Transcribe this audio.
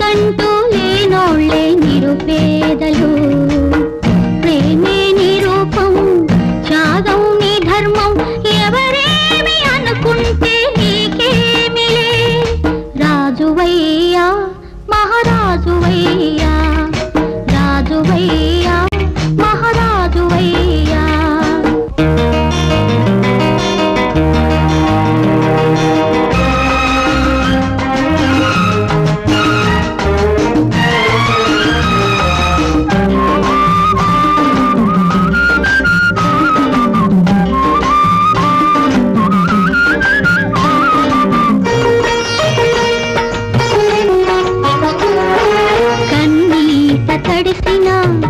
కంటూ లేనోళ్ళే నిరుపేదలు. ప్రేమే నిరూపం చాదం నీ ధర్మం ఎవరేమి అనుకుంటే నీకేమిలే? రాజువయ్యా మహారాజువయ్యా రాజువయ్యా. தடுத்தினான்.